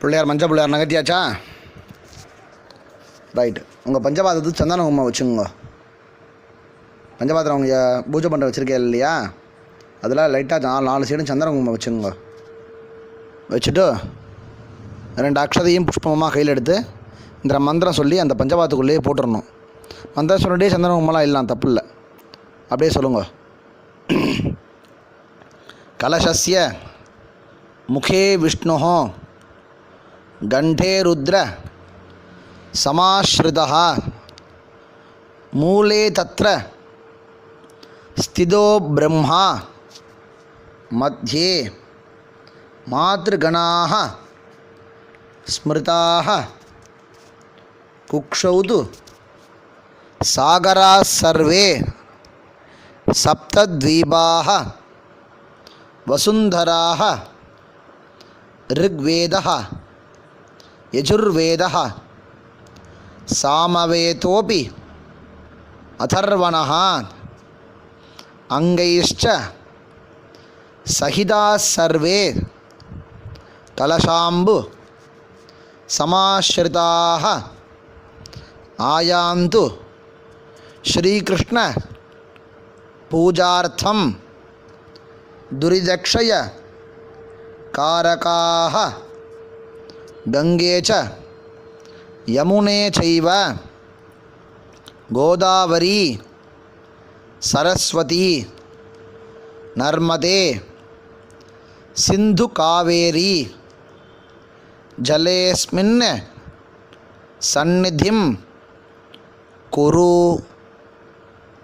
பிள்ளையார் மஞ்சள் பிள்ளையார் நகர்த்தியாச்சா? ரைட்டு உங்கள் பஞ்சபாதத்துக்கு சந்தான குங்குமம் வச்சுங்க பஞ்சபாத்திரம் அவங்க பூஜை பண்ணுற வச்சுருக்கே இல்லையா? அதெல்லாம் லைட்டாக நாலு நாலு சைடும் சந்தன குங்குமம் வச்சுங்க வச்சுட்டு ரெண்டு அக்ஷதையும் புஷ்பமாக கையில் எடுத்து இந்த மந்திரம் சொல்லி அந்த பஞ்சபாத்துக்குள்ளேயே போட்டுடணும் மந்திரம் சொல்லிட்டே சந்தன குங்குமம்லாம் இல்லாம் தப்பு இல்லை. அப்படியே சொல்லுங்க. கலசஸ்ய முகே விஷ்ணுஹோ. கண்டே ருத்ர சமாஸ்ருதா மூலே தத்ர ஸ்திதோ பிரம்மா மத்தியே மாதృகணாக ஸ்மிருதாக குக்ஷௌது சாகரா சர்வே சப்தத்வீபாக வசுந்தராக ऋग्वेदः यजुर्वेदः सामवेतोऽपि अथर्वणः अङ्गैश्च सहिताः सर्वे कलशाम्बु समाश्रिताः आयान्तु श्रीकृष्णपूजार्थं दुरिदक्षय कारकाः கங்கேச்ச யமுனே செய்வ கோதாவரி சரஸ்வதி நர்மதே சிந்து காவேரி ஜலேஸ்மின் சந்நிதிம் குரு.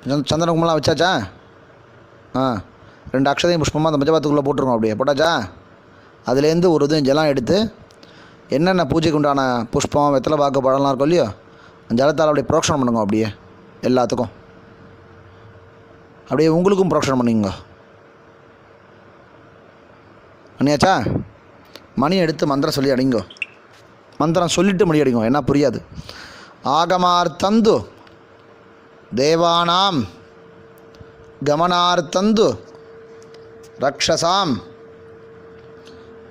சந்திரகுமலாம் வச்சாச்சா? ஆ ரெண்டு அக்ஷதையும் புஷ்பமாக அந்த மஞ்சபாத்துக்குள்ளே போட்டுருக்கோம் அப்படியே. போட்டாச்சா? அதுலேருந்து ஒரு இது ஜலம் எடுத்து என்னென்ன பூஜைக்கு உண்டான புஷ்பம் வெத்தலை பாக்கு பழம்லாம் இருக்கும் இல்லையோ அந்த ஜலத்தால் அப்படியே புரோக்ஷனம் பண்ணுங்க அப்படியே எல்லாத்துக்கும். அப்படியே உங்களுக்கும் புரோக்ஷனம் பண்ணிங்க பண்ணியாச்சா? மணி எடுத்து மந்திரம் சொல்லி அடிங்கோ. மந்திரம் சொல்லிட்டு மணி அடிங்கோ என்ன புரியாது. ஆகமார்த்தந்து தேவானாம் கமனார்த்தந்து ரக்ஷசாம்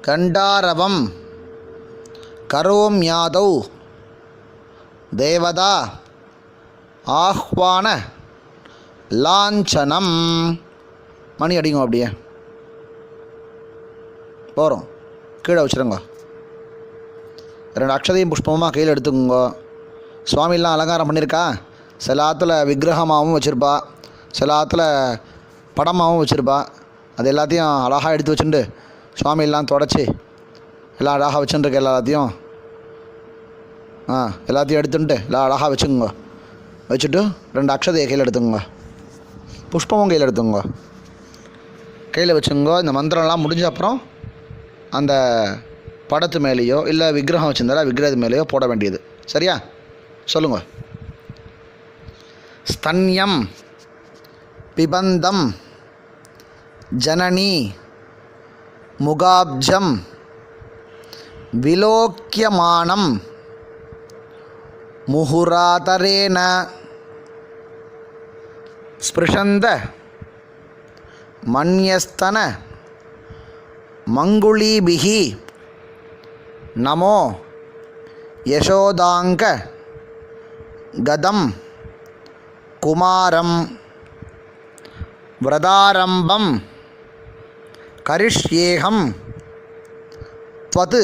கண்டாரவம் கரோம்யாதௌ தேவதா. ஆஹ்வான. லாஞ்சனம். மணி அடிங்க அப்படியே. போகிறோம் கீழே வச்சுருங்க. ரெண்டு அக்ஷதையும் புஷ்பமாக கையில் எடுத்துக்கோங்க. சுவாமிலாம் அலங்காரம் பண்ணியிருக்கா. சில ஆற்றுல விக்கிரகமாகவும் வச்சுருப்பா. சில ஆற்றுல படமாகவும் வச்சுருப்பா. அது எல்லாத்தையும் அழகாக எடுத்து வச்சுட்டு சுவாமியெல்லாம் தொடச்சி. எல்லாம் அழகாக வச்சுட்டுருக்க எல்லாத்தையும். ஆ எல்லாத்தையும் எடுத்துட்டு எல்லாம் அழகாக வச்சுக்கோங்க வச்சுட்டு ரெண்டு அக்ஷதையை கையில் எடுத்துக்கோங்க புஷ்பமும் கையில் எடுத்துக்கோங்க கையில் வச்சுங்க இந்த மந்திரம்லாம் முடிஞ்ச அப்புறம் அந்த படத்து மேலேயோ இல்லை விக்கிரகம் வச்சுருந்தாலும் விக்கிரகத்து மேலேயோ போட வேண்டியது சரியா சொல்லுங்கள் ஸ்தன்யம் பிபந்தம் ஜனனி முகாப்ஜம் விலோக்கியமானம் मुहुरातरेण स्पृशन्द मन्यस्तन मङ्गुलीभिः नमो यशोदाङ्क गदं कुमारं व्रतारम्भं करिष्येऽहं त्वत्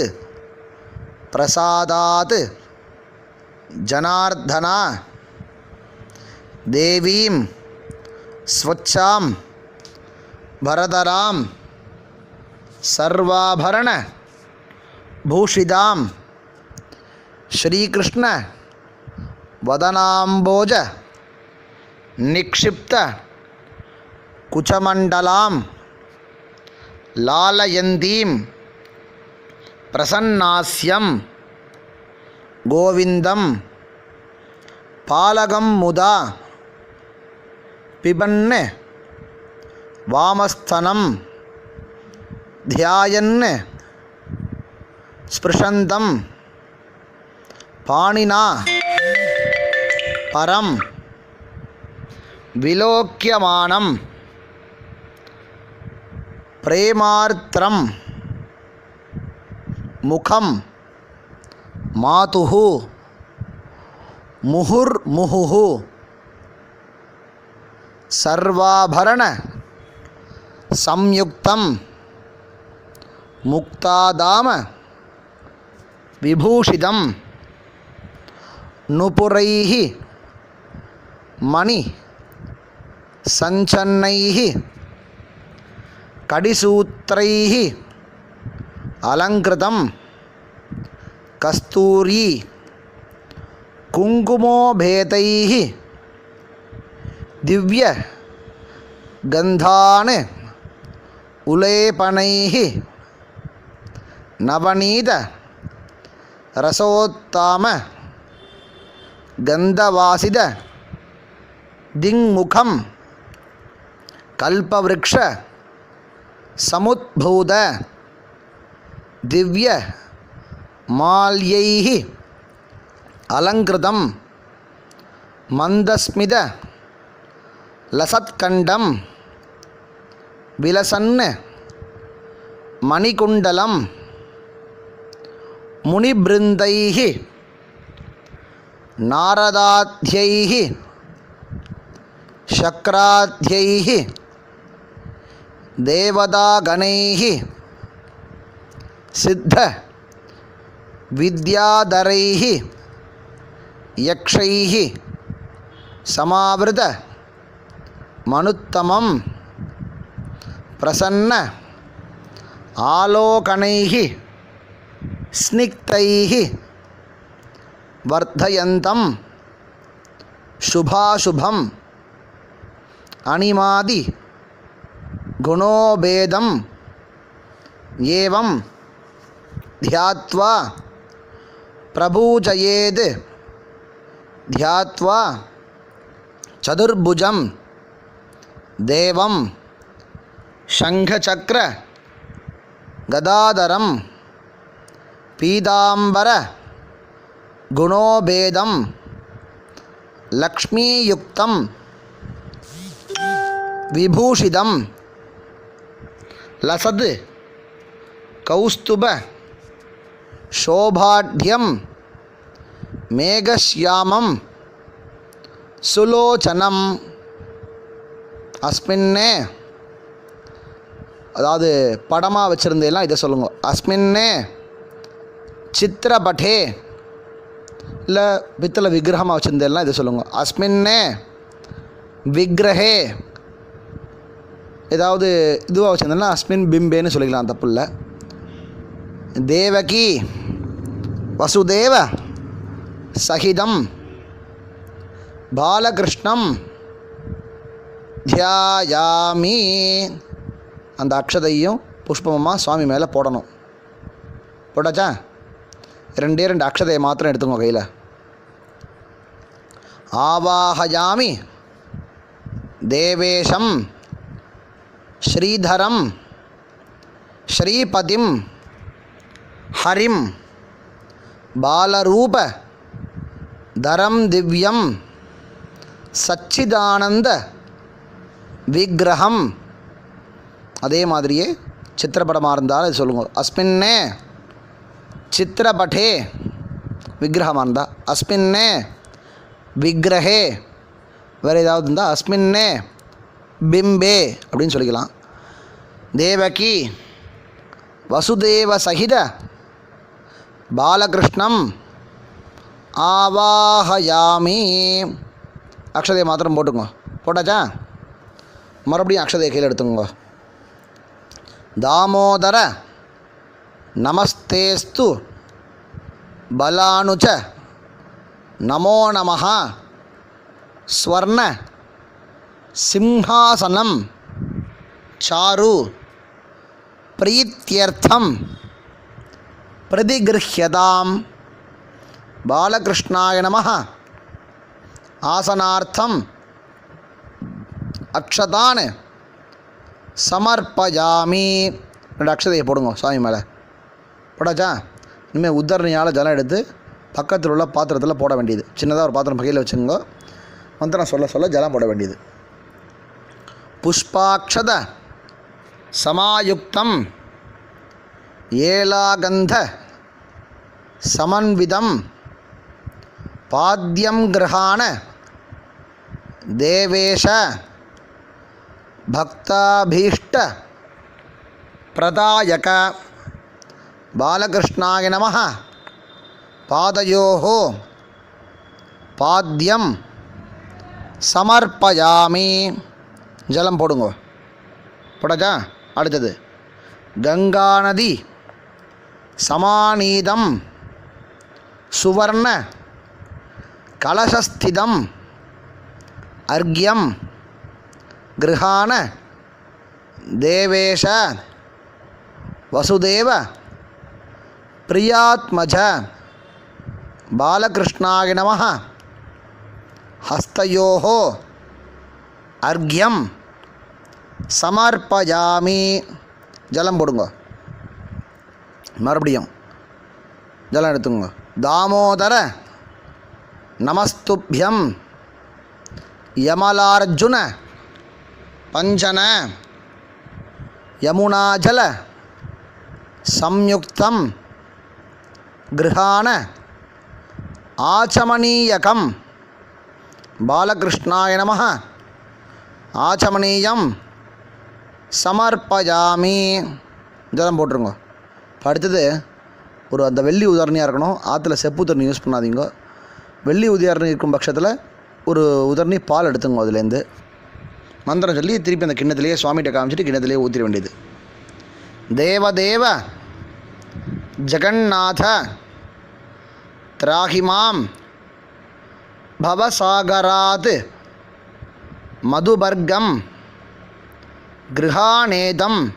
प्रसादात् जनार्दना देवीं स्वच्छां भरतरां सर्वाभरणभूषितां श्रीकृष्ण वदनाम्बोज निक्षिप्त कुचमण्डलां लालयन्तीं प्रसन्नास्यं गोविन्दं பாலகம் முதா. பிபன் வாமஸ்தனம். தியாயன் ஸ்பிருஷந்தம். பாணினா. பரம். விலோக்கியமானம். பிரேமார்த்திரம். முகம். மாதுகு. முகுர் முகுஹு சர்வாபரண. சம்யுக்தம். முக்தாதாம. விபூஷிதம். நுபுரைஹி. மணி. சஞ்சன்னைஹி. கடிசூத்திரைஹி. அலங்கிருதம். கஸ்தூரி. குங்குமோபேதை திவ்ய கந்தான் உலேபனை நவநீத ரசோத்தாம கந்தவாசித திங்முகம் கல்பவ்ஷ சமுத்பூத திவ்ய மால்யை அலங்கிருதம் மந்தஸ்மித லசத்கண்டம் விலசன்னு மணிகுண்டலம் முனிபிருந்தை நாரதாத்யை சக்ராத்யை தேவதாகணை சித்த வித்யாதரை யக்ஷைः சமாவிருத மனுத்தமம் பிரசன்ன ஆலோகனைः ஸ்னிக்தைः வர்த்தயந்தம் சுபாசுபம் அணிமாதி குணோபேதம் ஏவம் தியாத்வா பிரபூஜயேது ध्यात्वा चतुर्भुजं देवं शङ्खचक्र गदाधरं पीताम्बर गुणोभेदं लक्ष्मीयुक्तं विभूषितं लसद् कौस्तुभ शोभाढ्यं மேகஷ்யாமம் சுலோச்சனம். அஸ்மின்னே. அதாவது படமாக வச்சுருந்தேலாம் இதை சொல்லுங்கள் அஸ்மின்னே. சித்திரபட்டே. இல்லை பித்தளை விக்கிரகமாக வச்சுருந்தேலாம் இதை சொல்லுங்கள் அஸ்மின்னே. விக்கிரகே. ஏதாவது இதுவாக வச்சுருந்தேன்னா அஸ்மின் பிம்பேன்னு சொல்லிக்கலாம் தப்புல தேவகி. வசுதேவ. சகிதம் பாலகிருஷ்ணம் தியாயாமி. அந்த அக்ஷதையும் புஷ்பமாக சுவாமி மேலே போடணும். போட்டாச்சா? ரெண்டே ரெண்டு அக்ஷதையை மாத்திரம் எடுத்துக்கோங்க கையில். ஆவாஹயாமி. தேவேஷம் ஸ்ரீதரம் ஸ்ரீபதிம் ஹரிம் பாலரூப. தரம் திவ்யம் சச்சிதானந்த விக்கிரகம். அதே மாதிரியே சித்திரப்படமாக இருந்தால் அது சொல்லுங்க. அஸ்மின்னே சித்திரப்பட்டே விக்கிரகமாக இருந்தால் அஸ்மின்னே விக்கிரகே. வேறு ஏதாவது இருந்தால் அஸ்மின்னே பிம்பே அப்படின்னு சொல்லிக்கலாம். தேவகி வசுதேவ சகித பாலகிருஷ்ணம் ஆவாஹயாமி அக்ஷதையை மாத்திரம் போட்டுங்க போட்டாச்சா? மறுபடியும் அக்ஷதையை கையில் எடுத்துங்க தாமோதர நமஸ்தேஸ்து பலானுச்ச நமோ நமஹா ஸ்வர்ண சிம்ஹாசனம் சாரு பிரீத்தியர்த்தம் பிரதிகிருஹியதாம். பாலகிருஷ்ணாய நம ஆசனார்த்தம். அக்ஷதான். சமர்ப்பயாமி. ரெண்டு அக்ஷதையை போடுங்க சாமி மேலே. போடாச்சா இனிமேல் உத்தரணியால் ஜலம் எடுத்து பக்கத்தில் உள்ள பாத்திரத்தில் போட வேண்டியது. சின்னதாக ஒரு பாத்திரம் பகையில் வச்சுங்க மந்திரம் சொல்ல சொல்ல ஜலம் போட வேண்டியது. புஷ்பாட்சத சமாயுக்தம். ஏலாகந்த. சமன்விதம். பாத்தியம் கிரகாண தேவேஷ பக்தாபீஷ்ட பிரதாயக பாலகிருஷ்ணாய நம பாதையோ பாத்தியம் சமர்ப்பயாமி. ஜலம் போடுங்க. போடச்சா? அடுத்தது. கங்கா நதி சமானீதம் சுவர்ண கலசஸ்திதம் அர்க்யம் கிருஹான தேவேஷ வசுதேவ பிரியாத்மஜ பாலகிருஷ்ணாய நம ஹஸ்தயோः அர்க்யம் சமர்ப்பயாமி. ஜலம் போடுங்க. மறுபடியும் ஜலம் எடுத்துங்க தாமோதர நமஸ்துபியம். யமலார்ஜுன பஞ்சன யமுனாஜல சம்யுக்தம் கிருஹான ஆச்சமணீயகம் பாலகிருஷ்ணாய நம ஆச்சமணீயம் சமர்ப்பயாமி. ஜலம் போட்டுருங்க. அடுத்தது ஒரு அந்த வெள்ளி உதாரணியாக இருக்கணும். ஆற்றுல செப்பு தண்ணி யூஸ் பண்ணாதீங்க. வெள்ளி உதியாரணி இருக்கும் பட்சத்தில் ஒரு உதர்ணி பால் எடுத்துங்க அதுலேருந்து. மந்திரம் சொல்லி திருப்பி அந்த கிண்ணத்திலேயே சுவாமிகிட்ட காமிச்சிட்டு கிண்ணத்திலேயே ஊற்றிட வேண்டியது. தேவதேவ ஜெகநாத திராகிமாம் பவசாகராத் மதுபர்க்கம் கிருஹாணேதம்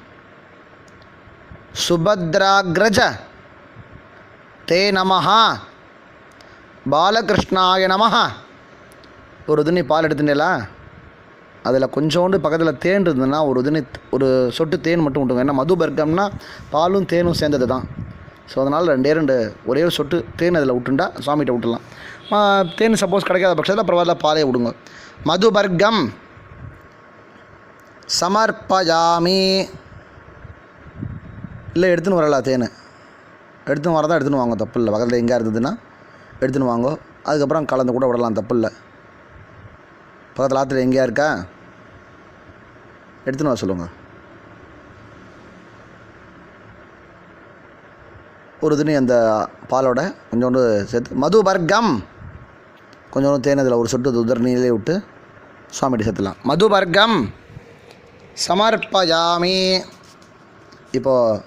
சுபத்ராகிரஜ தே நமஹா. பாலகிருஷ்ணாய நமஹ. ஒரு உதினி பால் எடுத்துட்டேலா அதில் கொஞ்சோண்டு பக்கத்தில் தேன் இருந்ததுன்னா ஒரு உதினி ஒரு சொட்டு தேன் மட்டும் விட்டுங்க ஏன்னா மதுபர்க்கம்னா பாலும் தேனும் சேர்ந்தது தான் ஸோ அதனால் ரெண்டே ரெண்டு ஒரே ஒரு சொட்டு தேன் அதில் விட்டுண்டா சுவாமிகிட்ட விட்டுடலாம் தேன் சப்போஸ் கிடைக்காத பட்சத்தில் பரவாயில்ல பாலே விடுங்க மதுபர்க்கம் சமர்ப்பயாமி. இல்லை எடுத்துன்னு வரலா தேன். எடுத்துன்னு வரதான் எடுத்துன்னு வாங்க தப்பு இல்லை. பக்கத்தில் எங்கே இருந்ததுன்னா. எடுத்துன்னு வாங்க. அதுக்கப்புறம் கலந்து கூட விடலாம் தப்பு இல்லை பக்கத்தில் ஆற்றுல எங்கேயா இருக்கா? எடுத்துன்னு வர சொல்லுங்கள் ஒரு துணி அந்த பாலோட கொஞ்சோண்டு சேர்த்து மது வர்க்கம் கொஞ்சோண்டு தேனதில் ஒரு சொட்டு உதரணியிலே விட்டு சுவாமிகிட்ட சேர்த்துலாம். மது வர்க்கம் சமர்ப்பயாமி. இப்போது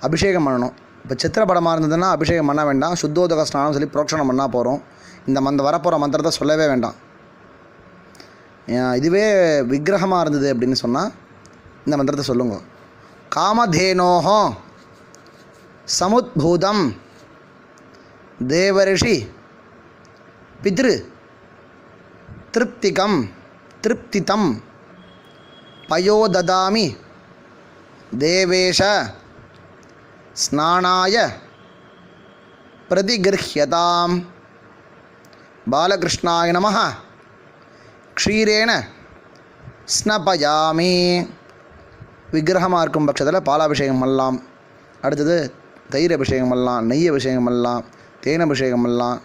அபிஷேகம் பண்ணணும். இப்போ சித்திர படமாக இருந்ததுன்னா அபிஷேகம் பண்ண வேண்டாம் சுத்தோதக ஸ்நானம் சொல்லி புரோக்ஷனம் பண்ணால் போகிறோம் இந்த மந்த வரப்போகிற மந்திரத்தை சொல்லவே வேண்டாம். இதுவே விக்கிரகமாக இருந்தது அப்படின்னு சொன்னால் இந்த மந்திரத்தை சொல்லுங்க. காமதேனோஹோ சமுத்பூதம் தேவரிஷி பித்ரு திருப்திகம் திருப்திதம் பயோததாமி தேவேஷ ஸ்நானாய பிரதிகிருஹியதாம். பாலகிருஷ்ணாய நம க்ஷீரேண ஸ்னபயாமி. விக்கிரகமாக இருக்கும் பட்சத்தில் பாலாபிஷேகம் பண்ணலாம் அடுத்தது தயிர் அபிஷேகம் பண்ணலாம் நெய் அபிஷேகம் பண்ணலாம் தேன் அபிஷேகம் பண்ணலாம்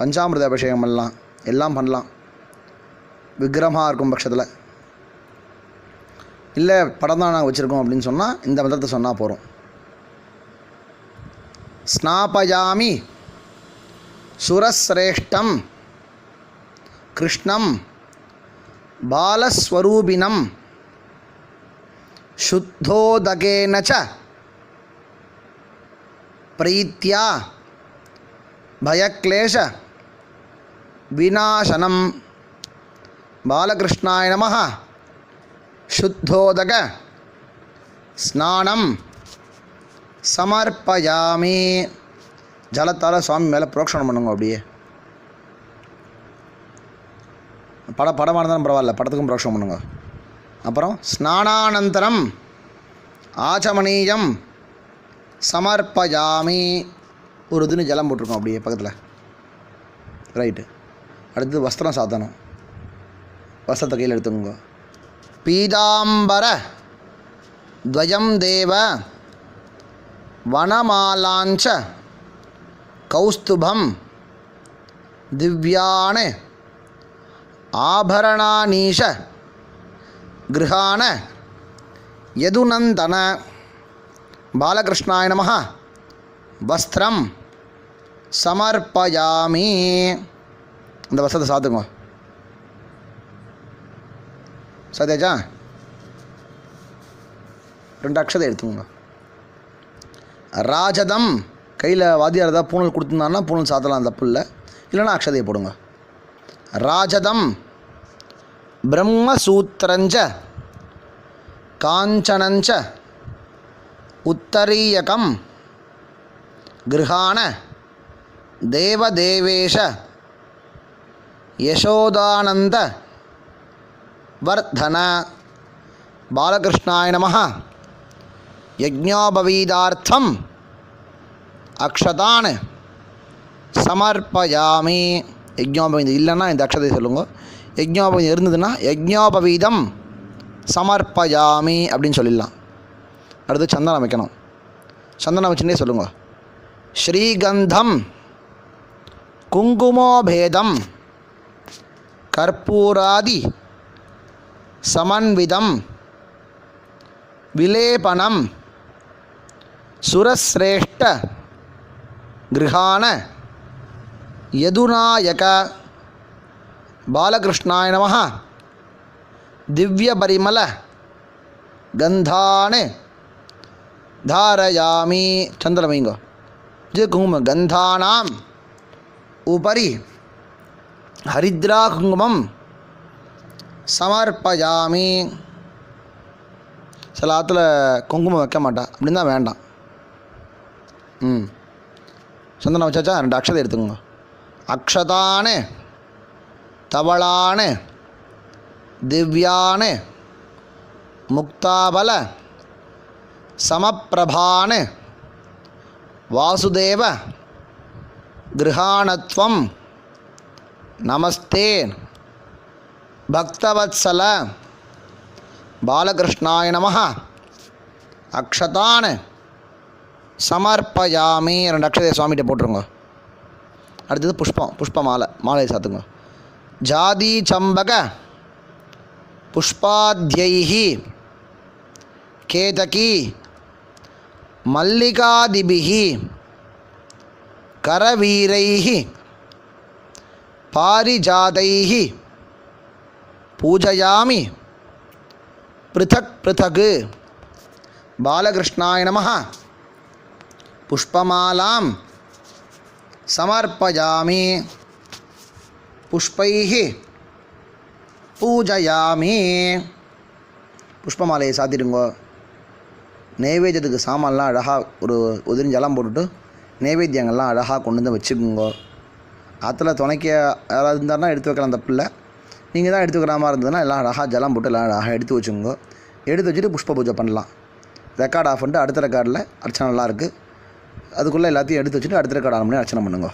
பஞ்சாமிரத அபிஷேகம் பண்ணலாம் எல்லாம் பண்ணலாம். விக்கிரமாக இருக்கும் பட்சத்தில். இல்லை படம் தான் நாங்கள் வச்சுருக்கோம் அப்படின்னு சொன்னால் இந்த மந்திரத்தை சொன்னால் போகிறோம் स्नापयामि। सुरश्रेष्ठं कृष्णं बालस्वरूपिणं शुद्धोदकेन च प्रीत्या भयक्लेशविनाशनं बालकृष्णाय नमः। शुद्धोदकस्नानं சமர்ப்பயாமி. ஜலத்தால் சுவாமி மேலே புரோக்ஷனம் பண்ணுங்க அப்படியே. பட படமாக இருந்தாலும் பரவாயில்ல படத்துக்கும் புரோக்ஷனம் பண்ணுங்க. அப்புறம் ஸ்நானானந்தரம் ஆச்சமணீயம் சமர்ப்பயாமி. ஒரு இதுன்னு ஜலம் போட்டிருக்கோம் அப்படியே பக்கத்தில். ரைட்டு. அடுத்து வஸ்திரம் சாத்தணும். வஸ்திரத்தை கையில் எடுத்துக்கோங்க. பீதாம்பர துவயம் தேவ வனமாலாஞ்ச கௌஸ்துபம் திவ்யான ஆபரணானீஷ கிருஹான யதுநந்தன பாலகிருஷ்ணாய நம வஸ்திரம் சமர்ப்பயாமி. இந்த வசத்தை சாத்துங்க. சாத்தியாச்சா? ரெண்டு அக்ஷதை எடுத்துக்கோங்க. ராஜதம். கையில் வாத்தியார் ஏதாவது பூனல் கொடுத்துருந்தாருன்னா பூனல் சாத்தலாம் தப்பு இல்லை இல்லைன்னா அக்ஷதையை போடுங்க. ராஜதம். பிரம்மசூத்திரஞ்ச. காஞ்சனஞ்ச. உத்தரீயகம். கிருஹான தேவதேவேஷ. யசோதானந்த. வர்தன. பாலகிருஷ்ணாய நம யஜ்ஞோபவீதார்த்தம். அக்ஷதான். சமர்ப்பயாமி. யஜ்ஞோபவீதம் இல்லைன்னா இந்த அக்ஷதை சொல்லுங்க. யஜ்ஞோபவீதம் இருந்ததுன்னா யஜ்ஞோபவீதம். சமர்ப்பயாமி அப்படின்னு சொல்லிடலாம். அடுத்து சந்தனம் வைக்கணும். சந்தனம் வச்சுன்னே சொல்லுங்க. ஸ்ரீகந்தம். குங்குமோபேதம். கற்பூராதி. சமன்விதம். விலேபனம். சுரஸ்ரேஷ்ட கிருஹான யதுநாயக பாலகிருஷ்ணாய நம திவ்யபரிமல கந்தானே தாரயாமி சந்திரம் வைங்கோ இது குங்குமம் கந்தானாம் உபரி ஹரித்ரா குங்குமம் சமர்ப்பயாமி. சில ஆற்றுல குங்குமம் வைக்க மாட்டா. அப்படின்னு தான் வேண்டாம். ம். சந்தனம் வச்சாச்சா? ரெண்டு அக்ஷதை எடுத்துக்கோங்க. அக்ஷதானு தவளானு திவ்யானு முக்தாபல சமப்பிரபான் வாசுதேவ கிருஹாணத்வம் நமஸ்தே பக்தவத்சல பாலகிருஷ்ணாய நம அக்ஷதான். சமர்ப்பயாமி ரெண்டு அக்ஷதையை சுவாமிகிட்ட போட்டுருங்க. அடுத்தது புஷ்பம் புஷ்ப மாலை மாலையை சாத்துங்க. ஜாதி சம்பக புஷ்பாத்யைஹி கேதகி மல்லிகாதிபிகி கரவீரைஹி பாரிஜாதைஹி பூஜையாமி பிருத்தக் பிருத்தகு பாலகிருஷ்ணாய நம புஷ்பமாலாம் சமர்ப்பயாமி புஷ்பைः பூஜையாமி புஷ்பமாலையை சாத்திடுங்கோ. நைவேத்தியத்துக்கு சாமான்லாம் அழகாக ஒரு உதிரி ஜலம் போட்டுட்டு நைவேத்தியங்கள்லாம் அழகாக கொண்டு வந்து வச்சுக்குங்கோ. அதில் துணைக்க யாராவது இருந்தாருன்னா எடுத்து வைக்கலாம் தப்பு இல்லை நீங்கள் தான் எடுத்து வைக்கிற மாதிரி இருந்ததுன்னா எல்லாம் அழகாக ஜலம் போட்டு எல்லாம் அழகாக எடுத்து வச்சுக்கோங்க எடுத்து வச்சுட்டு புஷ்ப பூஜை பண்ணலாம். ரெக்கார்ட் ஆஃப் பண்ணிட்டு அடுத்த ரெக்கார்டில் அர்ச்சனை நல்லா இருக்குது அதுக்குள்ளே எல்லாத்தையும் எடுத்து வச்சுட்டு அடுத்த ரெக்கார்ட் ஆன் பண்ணி அர்ச்சனை பண்ணுங்க.